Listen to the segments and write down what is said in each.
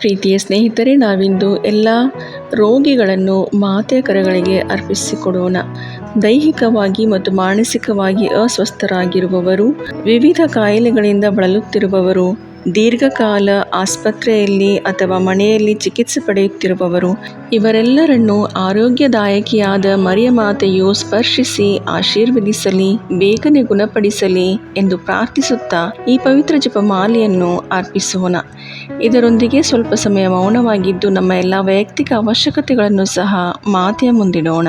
ಪ್ರೀತಿಯ ಸ್ನೇಹಿತರೆ, ನಾವಿಂದು ಎಲ್ಲ ರೋಗಿಗಳನ್ನು ಮಾತೆಯ ಕರಗಳಿಗೆ ಅರ್ಪಿಸಿಕೊಡೋಣ. ದೈಹಿಕವಾಗಿ ಮತ್ತು ಮಾನಸಿಕವಾಗಿ ಅಸ್ವಸ್ಥರಾಗಿರುವವರು, ವಿವಿಧ ಕಾಯಿಲೆಗಳಿಂದ ಬಳಲುತ್ತಿರುವವರು ದೀರ್ಘಕಾಲ ಆಸ್ಪತ್ರೆಯಲ್ಲಿ ಅಥವಾ ಮನೆಯಲ್ಲಿ ಚಿಕಿತ್ಸೆ ಪಡೆಯುತ್ತಿರುವವರು, ಇವರೆಲ್ಲರನ್ನು ಆರೋಗ್ಯದಾಯಕಿಯಾದ ಮರಿಯ ಮಾತೆಯು ಸ್ಪರ್ಶಿಸಿ, ಆಶೀರ್ವದಿಸಲಿ, ಬೇಗನೆ ಗುಣಪಡಿಸಲಿ ಎಂದು ಪ್ರಾರ್ಥಿಸುತ್ತಾ ಈ ಪವಿತ್ರ ಜಪಮಾಲೆಯನ್ನು ಅರ್ಪಿಸೋಣ. ಇದರೊಂದಿಗೆ ಸ್ವಲ್ಪ ಸಮಯ ಮೌನವಾಗಿದ್ದು ನಮ್ಮ ಎಲ್ಲ ವೈಯಕ್ತಿಕ ಅವಶ್ಯಕತೆಗಳನ್ನು ಸಹ ಮಾತೆಯ ಮುಂದಿಡೋಣ.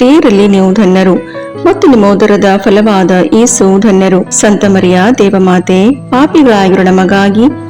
ಸ್ತ್ರೀಯರಲ್ಲಿ ನೀವು ಧನ್ಯರು. ಮತ್ತು ನಿಮ್ಮ ಉದರದ ಫಲವಾದ ಯೇಸು ಧನ್ಯರು. ಸಂತ ಮರಿಯ ದೇವಮಾತೆ ಪಾಪಿಗಳಾಗಿರೋ ನಮಗಾಗಿ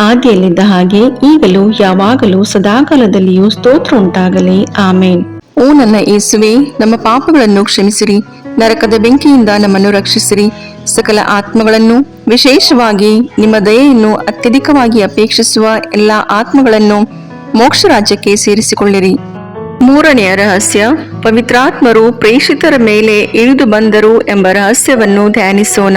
ಆದಿಯಲ್ಲಿದ್ದ ಹಾಗೆ ಈಗಲೂ ಯಾವಾಗಲೂ ಸದಾಕಾಲದಲ್ಲಿಯೂ ಸ್ತೋತ್ರ ಉಂಟಾಗಲಿ. ಆಮೇನ್. ಓ ನನ್ನ ಏಸುವೆ ನಮ್ಮ ಪಾಪಗಳನ್ನು ಕ್ಷಮಿಸಿರಿ. ನರಕದ ಬೆಂಕಿಯಿಂದ ನಮ್ಮನ್ನು ರಕ್ಷಿಸಿರಿ. ಸಕಲ ಆತ್ಮಗಳನ್ನು, ವಿಶೇಷವಾಗಿ ನಿಮ್ಮ ದಯೆಯನ್ನು ಅತ್ಯಧಿಕವಾಗಿ ಅಪೇಕ್ಷಿಸುವ ಎಲ್ಲ ಆತ್ಮಗಳನ್ನು ಮೋಕ್ಷ ರಾಜ್ಯಕ್ಕೆ ಸೇರಿಸಿಕೊಳ್ಳಿರಿ. ಮೂರನೆಯ ರಹಸ್ಯ, ಪವಿತ್ರಾತ್ಮರು ಪ್ರೇಷಿತರ ಮೇಲೆ ಇಳಿದು ಬಂದರು ಎಂಬ ರಹಸ್ಯವನ್ನು ಧ್ಯಾನಿಸೋಣ.